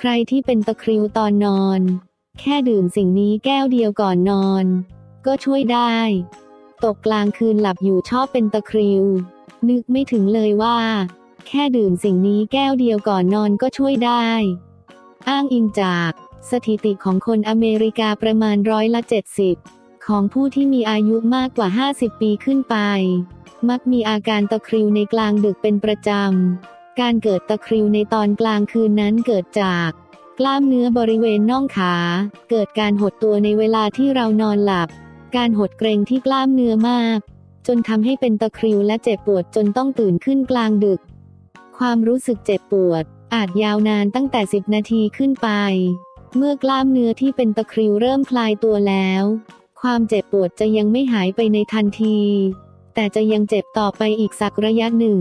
ใครที่เป็นตะคริวตอนนอน แค่ดื่มสิ่งนี้แก้วเดียวก่อนนอน ก็ช่วยได้ ตกกลางคืนหลับอยู่ชอบเป็นตะคริว นึกไม่ถึงเลยว่า แค่ดื่มสิ่งนี้แก้วเดียวก่อนนอนก็ช่วยได้ อ้างอิงจาก สถิติของคนอเมริกาประมาณร้อยละ70ของผู้ที่มีอายุมากกว่า 50 ปีขึ้นไป มักมีอาการตะคริวในกลางดึกเป็นประจำ การเกิดตะคริวในตอนกลางคืนนั้นเกิดจาก กล้ามเนื้อบริเวณน่องขา เกิดการหดตัวในเวลาที่เรานอนหลับ การหดเกรงที่กล้ามเนื้อมาก จนทำให้เป็นตะคริวและเจ็บปวดจนต้องตื่นขึ้นกลางดึก ความรู้สึกเจ็บปวด อาจยาวนานตั้งแต่ 10 นาทีขึ้นไป เมื่อกล้ามเนื้อที่เป็นตะคริวเริ่มคลายตัวแล้ว ความเจ็บปวดจะยังไม่หายไปในทันที แต่จะยังเจ็บต่อไปอีกสักระยะหนึ่ง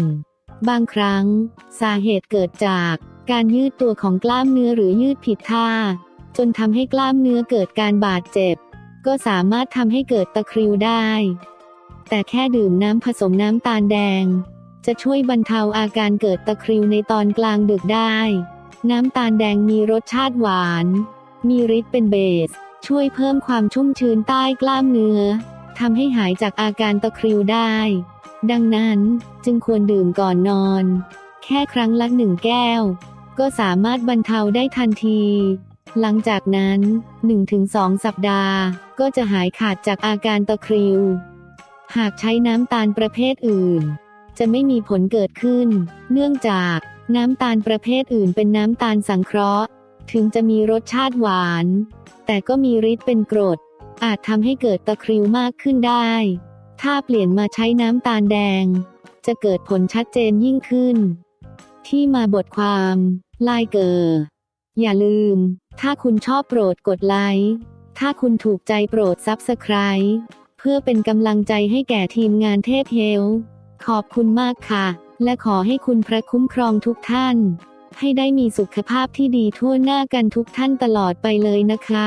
บางครั้ง สาเหตุเกิดจากการยืดตัวของกล้ามเนื้อหรือยืดผิดท่า จนทำให้กล้ามเนื้อเกิดการบาดเจ็บ ก็สามารถทำให้เกิดตะคริวได้ แต่แค่ดื่มน้ำผสมน้ำตาลแดง จะช่วยบรรเทาอาการเกิดตะคริวในตอนกลางดึกได้ น้ำตาลแดงมีรสชาติหวาน มีฤทธิ์เป็นเบส ช่วยเพิ่มความชุ่มชื้นใต้กล้ามเนื้อทำให้หายจากอาการตะคริวได้ ดังนั้นจึงควรดื่มก่อนนอน แค่ครั้งละหนึ่งแก้ว ก็สามารถบรรเทาได้ทันที หลังจากนั้น 1-2 สัปดาห์ ก็จะหายขาดจากอาการตะคริว หากใช้น้ำตาลประเภทอื่น จะไม่มีผลเกิดขึ้น เนื่องจากน้ำตาลประเภทอื่นเป็นน้ำตาลสังเคราะห์ ถึงจะมีรสชาติหวาน แต่ก็มีฤทธิ์เป็นกรด อาจทำให้เกิดตะคริวมากขึ้นได้ ถ้าเปลี่ยนมาใช้น้ำตาลแดง จะเกิดผลชัดเจนยิ่งขึ้น ที่มาบทความลายเกอร์อย่าลืม ถ้าคุณชอบโปรดกดไลค์ถ้าคุณถูกใจโปรดซับสไคร b e เพื่อเป็นกำลังใจให้แก่ทีมงานเทพเฮล ขอบคุณมากค่ะ และขอให้คุณพระคุ้มครองทุกท่าน ให้ได้มีสุขภาพที่ดีทั่วหน้ากันทุกท่านตลอดไปเลยนะคะ